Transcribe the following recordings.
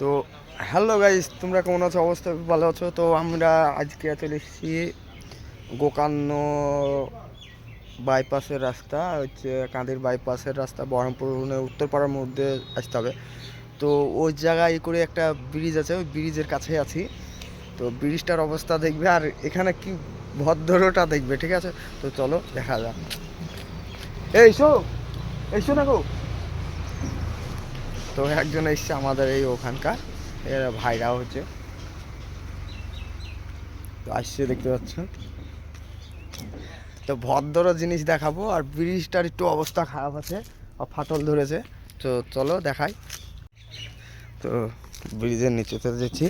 তো hello guys তোমরা কেমন আছো? অবস্থা ভালো আছো? তো আমরা আজকে চলে এসেছি গোকান্ন বাইপাসের রাস্তা, হচ্ছে কাঁদির বাইপাসের রাস্তা, বহরমপুর মানে উত্তরপাড়ার মধ্যে আসতে হবে। তো ওই জায়গায় করে একটা ব্রিজ আছে, ওই ব্রিজের কাছে আছি। তো ব্রিজটার অবস্থা দেখবে, আর এখানে কি ভদ্রটা দেখবে, ঠিক আছে? তো চলো, দেখা যাক। এই শো এই শো না গো। তো একজন এসছে আমাদের এই ওখানকার। এরা ভাইরাও হচ্ছে। তো আসছে, দেখতে পাচ্ছেন তো ভদ্র জিনিস দেখাবো, আর ব্রিজটার একটু অবস্থা খারাপ আছে আর ফাটল ধরেছে। তো চলো দেখাই। তো ব্রিজের নিচেতে যাচ্ছি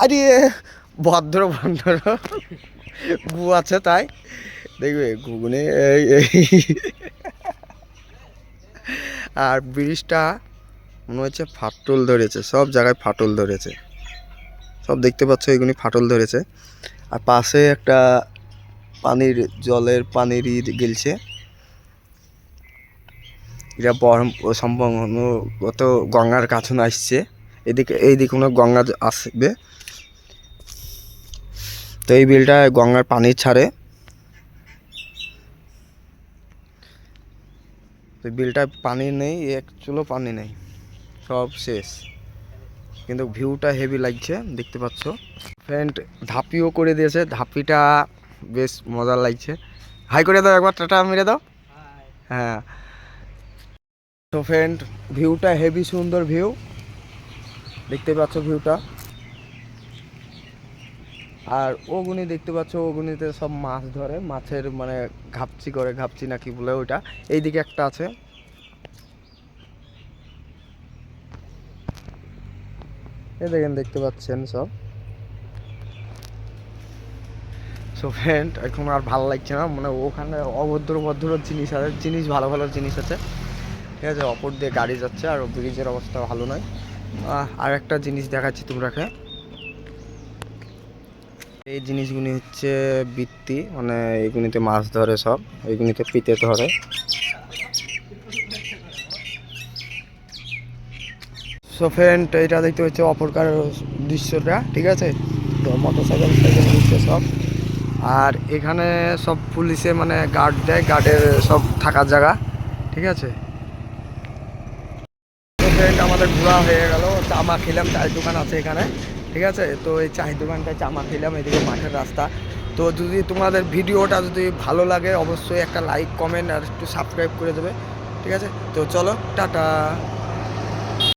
আরে, ভদ্র ভদ্র গু আছে তাই। দেখবে, ঘুগনে আর ব্রিজটা মনে হচ্ছে ফাটল ধরেছে, সব জায়গায় ফাটল ধরেছে। সব দেখতে পাচ্ছ এগুলি ফাটল ধরেছে। আর পাশে একটা পানির, জলের পানির ই গেলছে। এটা সম্ভবত গঙ্গার কাছে না আসছে। এদিকে এইদিকে কোনো গঙ্গা আসবে। তো এই বিলটা গঙ্গার পানি ছাড়ে। তো বিলটায় পানি নেই, এক চুলো পানি নেই। সব শেষ। কিন্তু ভিউটা হেভি লাগছে, দেখতে পাচ্ছ। ফ্রেন্ড ধাপিও করে দিয়েছে, ধাপিটা বেশ মজার লাগছে। হাই করে দাও একবার, টাটা, মেরে দাও। হ্যাঁ। তো ফ্রেন্ড ভিউটা হেভি সুন্দর ভিউ দেখতে পাচ্ছ ভিউটা আর ওগুনি দেখতে পাচ্ছ ওগুনিতে সব মাছ ধরে, মাছের মানে ঘাপচি করে, ঘাপচি নাকি বলে ওইটা। এইদিকে একটা আছে। এই দেখেন, দেখতে পাচ্ছেন সব। সো ফ্রেন্ড এখন আর ভালো লাগছে না। মানে ওখানে অভদ্র ভদ্র জিনিস আছে, জিনিস ভালো ভালো জিনিস আছে। ঠিক আছে, অপর দিয়ে গাড়ি যাচ্ছে আর ব্রিজের অবস্থা ভালো নয়। আর একটা জিনিস দেখাচ্ছি তোমরাকে এই জিনিসগুলি হচ্ছে বৃত্তি মানে এগুলিতে মাছ ধরে সব এগুলিতে পিতে ধরে। সো ফ্রেন্ড এটা দেখতে হচ্ছে অপরকার দৃশ্যটা, ঠিক আছে? তো মোটর সাইকেল সাইকেল হচ্ছে সব। আর এখানে সব পুলিশে মানে গার্ড দেয় গার্ডের সব থাকার জায়গা, ঠিক আছে? ফ্রেন্ড আমাদের ঘোরা হয়ে গেল, চামা খেলাম, চায়ের দোকান আছে এখানে, ঠিক আছে? তো এই চায়ের দোকানটায় চামা খেলাম, এদিকে মাঠের রাস্তা। তো যদি তোমাদের ভিডিওটা যদি ভালো লাগে, অবশ্যই একটা লাইক কমেন্ট আর একটু সাবস্ক্রাইব করে দেবে, ঠিক আছে? তো চলো, টাটা।